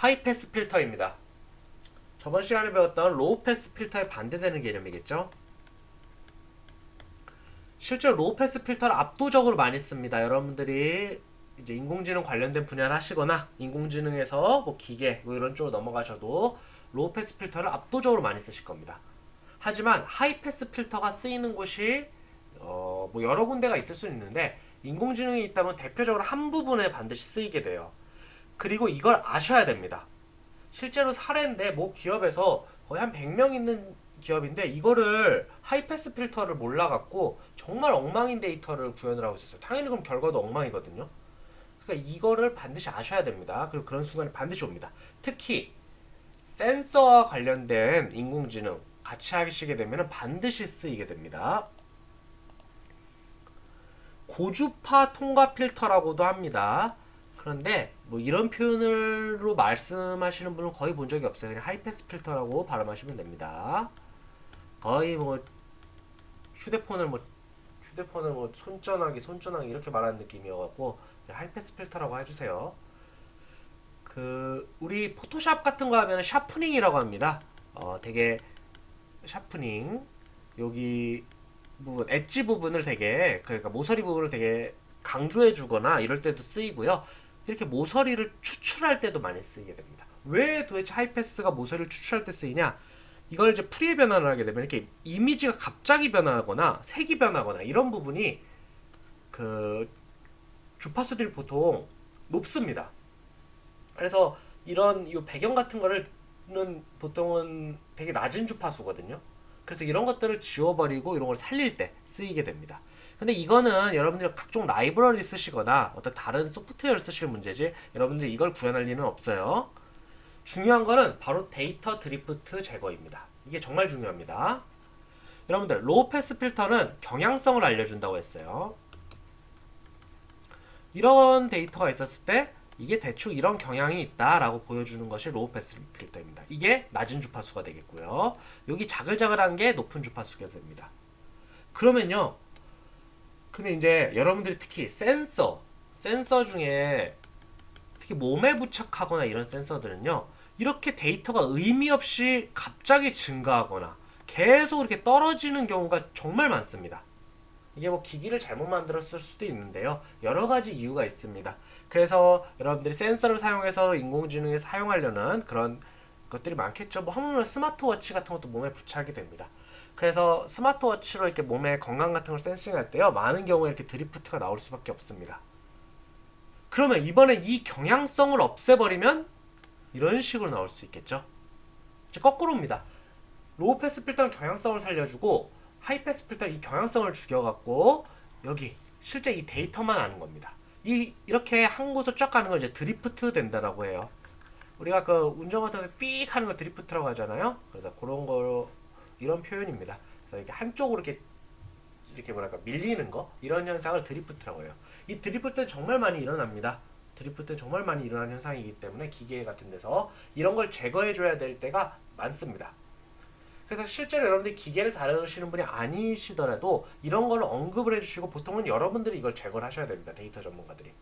하이패스 필터입니다. 저번 시간에 배웠던 로우 패스 필터에 반대되는 개념이겠죠? 실제로 로우 패스 필터를 압도적으로 많이 씁니다. 여러분들이 이제 인공지능 관련된 분야를 하시거나 인공지능에서 뭐 기계 뭐 이런 쪽으로 넘어가셔도 로우 패스 필터를 압도적으로 많이 쓰실 겁니다. 하지만 하이 패스 필터가 쓰이는 곳이 어, 뭐 여러 군데가 있을 수 있는데 인공지능이 있다면 대표적으로 한 부분에 반드시 쓰이게 돼요. 그리고 이걸 아셔야 됩니다. 실제로 사례인데 뭐 기업에서 거의 한 100명 있는 기업인데 이거를 하이패스 필터를 몰라갖고 정말 엉망인 데이터를 구현을 하고 있었어요. 당연히 그럼 결과도 엉망이거든요. 그러니까 이거를 반드시 아셔야 됩니다. 그리고 그런 순간이 반드시 옵니다. 특히 센서와 관련된 인공지능 같이 하시게 되면 반드시 쓰이게 됩니다. 고주파 통과 필터라고도 합니다. 그런데 뭐 이런 표현으로 말씀하시는 분은 거의 본 적이 없어요. 그냥 하이패스 필터라고 발음하시면 됩니다. 거의 뭐 휴대폰을 뭐 휴대폰을 뭐 손전화기 손전화기 이렇게 말하는 느낌이어갖고 하이패스 필터라고 해주세요. 그 우리 포토샵 같은 거 하면 샤프닝이라고 합니다. 어 되게 샤프닝 여기 부분 엣지 부분을 되게 그러니까 모서리 부분을 되게 강조해 주거나 이럴 때도 쓰이고요. 이렇게 모서리를 추출할 때도 많이 쓰이게 됩니다. 왜 도대체 하이패스가 모서리를 추출할 때 쓰이냐? 이걸 이제 프리에 변환을 하게 되면 이렇게 이미지가 갑자기 변하거나 색이 변하거나 이런 부분이 그 주파수들이 보통 높습니다. 그래서 이런 이 배경 같은 거를는 보통은 되게 낮은 주파수거든요. 그래서 이런 것들을 지워버리고 이런 걸 살릴 때 쓰이게 됩니다. 근데 이거는 여러분들이 각종 라이브러리 쓰시거나 어떤 다른 소프트웨어를 쓰실 문제지 여러분들이 이걸 구현할 리는 없어요. 중요한 거는 바로 데이터 드리프트 제거입니다. 이게 정말 중요합니다. 여러분들 로우 패스 필터는 경향성을 알려준다고 했어요. 이런 데이터가 있었을 때 이게 대충 이런 경향이 있다라고 보여주는 것이 로우 패스 필터입니다. 이게 낮은 주파수가 되겠고요. 여기 자글자글한 게 높은 주파수가 됩니다. 그러면요. 근데 이제 여러분들이 특히 센서, 센서 중에 특히 몸에 부착하거나 이런 센서들은요. 이렇게 데이터가 의미 없이 갑자기 증가하거나 계속 이렇게 떨어지는 경우가 정말 많습니다. 이게 뭐 기기를 잘못 만들었을 수도 있는데요. 여러 가지 이유가 있습니다. 그래서 여러분들이 센서를 사용해서 인공지능에 사용하려는 그런 것들이 많겠죠. 뭐 하물며 스마트워치 같은 것도 몸에 부착이 됩니다. 그래서 스마트워치로 이렇게 몸의 건강 같은 걸 센싱할 때요. 많은 경우에 이렇게 드리프트가 나올 수밖에 없습니다. 그러면 이번에 이 경향성을 없애버리면 이런 식으로 나올 수 있겠죠. 이제 거꾸로입니다. 로우 패스 필터는 경향성을 살려주고 하이 패스 필터는 이 경향성을 죽여갖고 여기 실제 이 데이터만 아는 겁니다. 이 이렇게 한 곳을 쫙 가는 걸 이제 드리프트 된다라고 해요. 우리가 그 운전 같은 데삑 하는 걸 드리프트라고 하잖아요. 그래서 그런 거 이런 표현입니다. 그래서 이렇게 한쪽으로 이렇게 이렇게 뭐랄까 밀리는 거 이런 현상을 드리프트라고 해요. 이 드리프트는 정말 많이 일어납니다. 드리프트는 정말 많이 일어나는 현상이기 때문에 기계 같은 데서 이런 걸 제거해 줘야 될 때가 많습니다. 그래서 실제로 여러분들이 기계를 다루시는 분이 아니시더라도 이런 걸 언급을 해주시고 보통은 여러분들이 이걸 제거를 하셔야 됩니다. 데이터 전문가들이.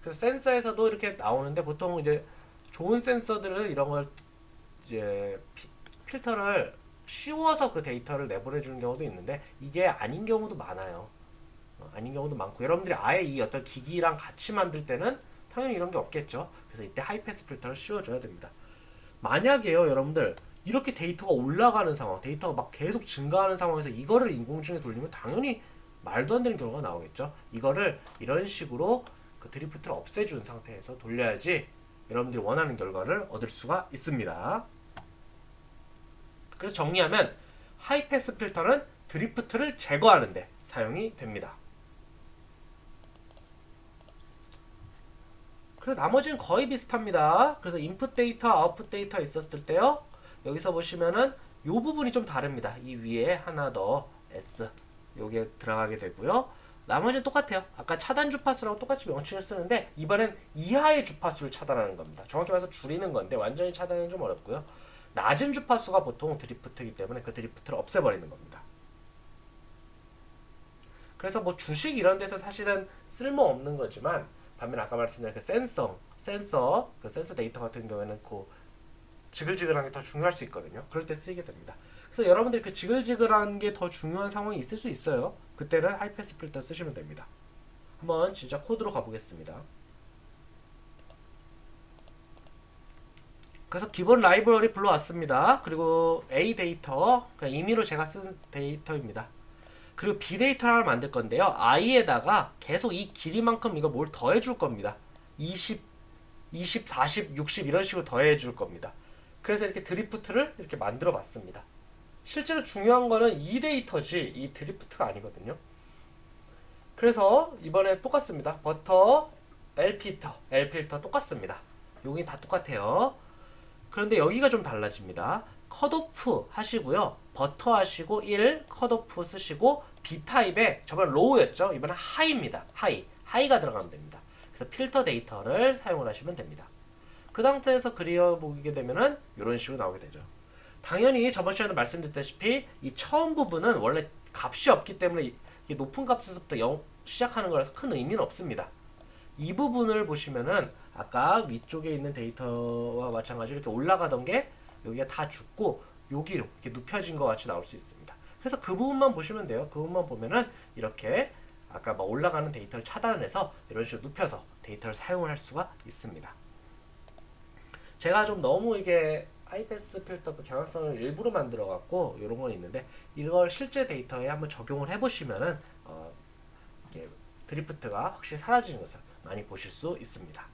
그래서 센서에서도 이렇게 나오는데 보통 이제 좋은 센서들은 이런 걸 이제 피, 필터를 씌워서 그 데이터를 내보내주는 경우도 있는데 이게 아닌 경우도 많아요. 어, 아닌 경우도 많고 여러분들이 아예 이 어떤 기기랑 같이 만들 때는 당연히 이런 게 없겠죠. 그래서 이때 하이패스 필터를 씌워줘야 됩니다. 만약에요, 여러분들 이렇게 데이터가 올라가는 상황, 데이터가 막 계속 증가하는 상황에서 이거를 인공지능에 돌리면 당연히 말도 안 되는 경우가 나오겠죠. 이거를 이런 식으로 그 드리프트를 없애준 상태에서 돌려야지 여러분들이 원하는 결과를 얻을 수가 있습니다. 그래서 정리하면 하이패스 필터는 드리프트를 제거하는데 사용이 됩니다. 그래서 나머지는 거의 비슷합니다. 그래서 인풋 데이터, 아웃풋 데이터 있었을 때요. 여기서 보시면은 요 부분이 좀 다릅니다. 이 위에 하나 더 S 요게 들어가게 되고요. 나머지는 똑같아요. 아까 차단 주파수랑 똑같이 명칭을 쓰는데 이번엔 이하의 주파수를 차단하는 겁니다. 정확히 말해서 줄이는 건데 완전히 차단은 좀 어렵고요. 낮은 주파수가 보통 드리프트이기 때문에 그 드리프트를 없애버리는 겁니다. 그래서 뭐 주식 이런 데서 사실은 쓸모 없는 거지만 반면 아까 말씀드린 그 센서, 센서, 그 센서 데이터 같은 경우에는 그 지글지글한 게 더 중요할 수 있거든요. 그럴 때 쓰이게 됩니다. 그래서 여러분들이 그 지글지글한 게 더 중요한 상황이 있을 수 있어요. 그때는 하이패스 필터 쓰시면 됩니다. 한번 진짜 코드로 가보겠습니다. 그래서 기본 라이브러리 불러왔습니다. 그리고 A 데이터, 그냥 임의로 제가 쓴 데이터입니다. 그리고 B 데이터를 만들 건데요. I에다가 계속 이 길이만큼 이거 뭘 더해 줄 겁니다. 20, 20, 40, 60 이런 식으로 더해 줄 겁니다. 그래서 이렇게 드리프트를 이렇게 만들어 봤습니다. 실제로 중요한 거는 이 데이터지 이 드리프트가 아니거든요. 그래서 이번에 똑같습니다. 버터, L 필터, L 필터 똑같습니다. 여기 다 똑같아요. 그런데 여기가 좀 달라집니다. 컷오프 하시고요. 버터 하시고 1, 컷오프 쓰시고 B 타입에 저번 로우였죠. 이번엔 하이입니다. 하이. 하이가 들어가면 됩니다. 그래서 필터 데이터를 사용을 하시면 됩니다. 그 상태에서 그려보게 되면은 이런 식으로 나오게 되죠. 당연히 저번 시간에 말씀드렸다시피 이 처음 부분은 원래 값이 없기 때문에 이- 높은 값에서부터 0 시작하는 거라서 큰 의미는 없습니다. 이 부분을 보시면은 아까 위쪽에 있는 데이터와 마찬가지로 이렇게 올라가던 게 여기가 다 죽고 여기로 이렇게 눕혀진 것 같이 나올 수 있습니다. 그래서 그 부분만 보시면 돼요. 그 부분만 보면은 이렇게 아까 막 올라가는 데이터를 차단해서 이런 식으로 눕혀서 데이터를 사용을 할 수가 있습니다. 제가 좀 너무 이게 아이패스 필터 그 경향성을 일부러 만들어 갖고 이런 건 있는데 이걸 실제 데이터에 한번 적용을 해보시면은 어, 드리프트가 확실히 사라지는 것을 많이 보실 수 있습니다.